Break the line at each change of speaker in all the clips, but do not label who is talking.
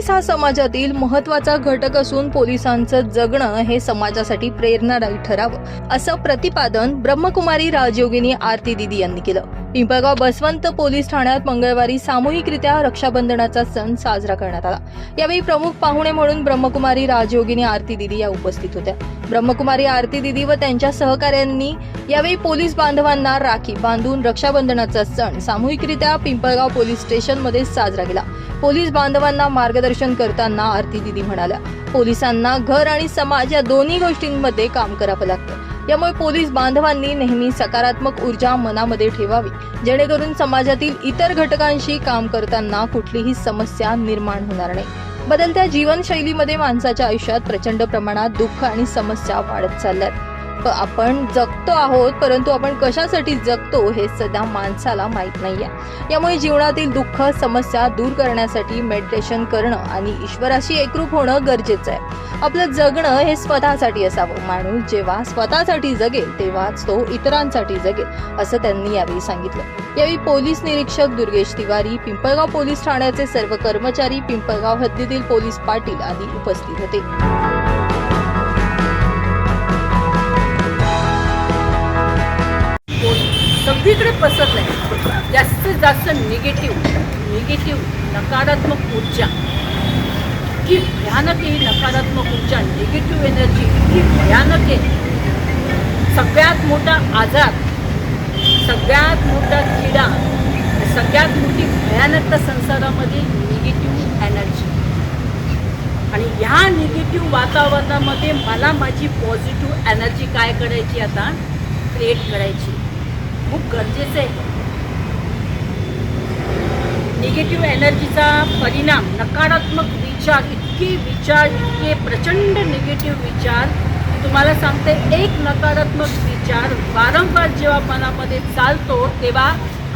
Police हा समाजातील महत्त्वाचा घटक असून पोलिसांचं जगणं हे समाजासाठी प्रेरणादायी ठरावं असं प्रतिपादन ब्रह्मकुमारी राजयोगिनी आरती दिदी यांनी केलं. पिंपळगाव बसवंत पोलीस ठाण्यात मंगळवारी सामूहिकरित्या रक्षाबंधनाचा सण साजरा करण्यात आला. यावेळी प्रमुख पाहुणे म्हणून ब्रह्मकुमारी राजयोगिनी आरती दिदी या उपस्थित होत्या. ब्रह्मकुमारी आरती दिदी व त्यांच्या सहकाऱ्यांनी यावेळी पोलीस बांधवांना राखी बांधून रक्षाबंधनाचा सण सामूहिकरित्या पिंपळगाव पोलीस स्टेशनमध्ये साजरा केला. पोलीस बांधवांना मार्गदर्शन करताना आरती दिदी म्हणाल्या पोलिसांना घर आणि समाज या दोन्ही गोष्टींमध्ये काम करावं लागतं. यामुळे पोलीस बांधवांनी नेहमी सकारात्मक ऊर्जा मनामध्ये ठेवावी जेणेकरून समाजातील इतर घटकांशी काम करताना कुठलीही समस्या निर्माण होणार नाही. बदलत्या जीवनशैलीमध्ये माणसाच्या आयुष्यात प्रचंड प्रमाणात दुःख आणि समस्या वाढत चालल्यात. आहेत आपण जगतो आहोत परंतु आपण कशासाठी जगतो हे सध्या माणसाला माहीत नाही आहे यामुळे जीवनातील दुःख समस्या दूर करण्यासाठी मेडिटेशन करणं आणि ईश्वराशी एकरूप होणं गरजेचं आहे. आपलं जगणं हे स्वतःसाठी असावं. माणूस जेव्हा स्वतःसाठी जगेल तेव्हाच तो इतरांसाठी जगेल असं त्यांनी यावेळी सांगितलं. यावेळी पोलीस निरीक्षक दुर्गेश तिवारी पिंपळगाव पोलीस ठाण्याचे सर्व कर्मचारी पिंपळगाव हद्दीतील पोलीस पाटील आदी उपस्थित होते.
सगळीकडे पसरलंय जास्तीत जास्त निगेटिव्ह निगेटिव्ह नकारात्मक ऊर्जा. इतकी भयानक ही नकारात्मक ऊर्जा निगेटिव्ह एनर्जी इतकी भयानक आहे. सगळ्यात मोठा आजार सगळ्यात मोठा किडा सगळ्यात मोठी भयानकता संसारामध्ये निगेटिव्ह एनर्जी. आणि ह्या निगेटिव्ह वातावरणामध्ये मला माझी पॉझिटिव्ह एनर्जी काय करायची आता? क्रिएट करायची. खूप गरजेचं आहे. निगेटिव्ह एनर्जीचा परिणाम नकारात्मक विचार इतके विचार इतके प्रचंड निगेटिव्ह विचार तुम्हाला सांगते एक नकारात्मक विचार वारंवार जेव्हा मनामध्ये चालतो तेव्हा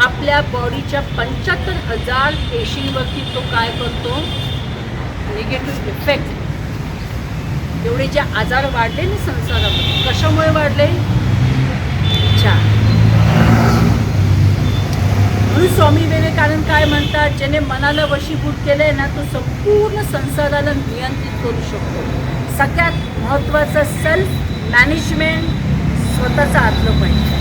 आपल्या बॉडीच्या पंच्याहत्तर हजार पेशींवरती तो काय करतो? निगेटिव्ह इफेक्ट एवढे जे आजार वाढले ना संसारामध्ये कशामुळे वाढले? विचार म्हणून स्वामी विवेकानंद काय म्हणतात ज्याने मनाला वशीभूत केलंय ना तो संपूर्ण संसाराला नियंत्रित करू शकतो. सगळ्यात महत्त्वाचं सेल्फ मॅनेजमेंट स्वतःचं आतलं पाहिजे.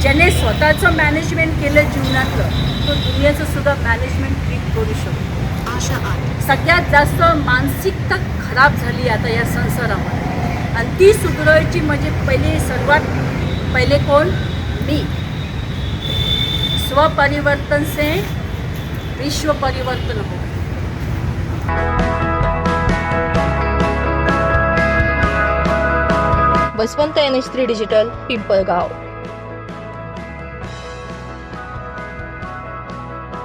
ज्याने स्वतःचं मॅनेजमेंट केलं जीवनातलं तो दुनियाचं सुद्धा मॅनेजमेंट ठीक करू शकतो.
आशा आहे.
सगळ्यात जास्त मानसिकता खराब झाली आता या संसारामध्ये. आणि ती सुधारायची म्हणजे पहिले सर्वात पहिले कोण? मी. स्वपरिवर्तन से विश्व परिवर्तन हो।
Baswant N H three digital Pimpalgaon.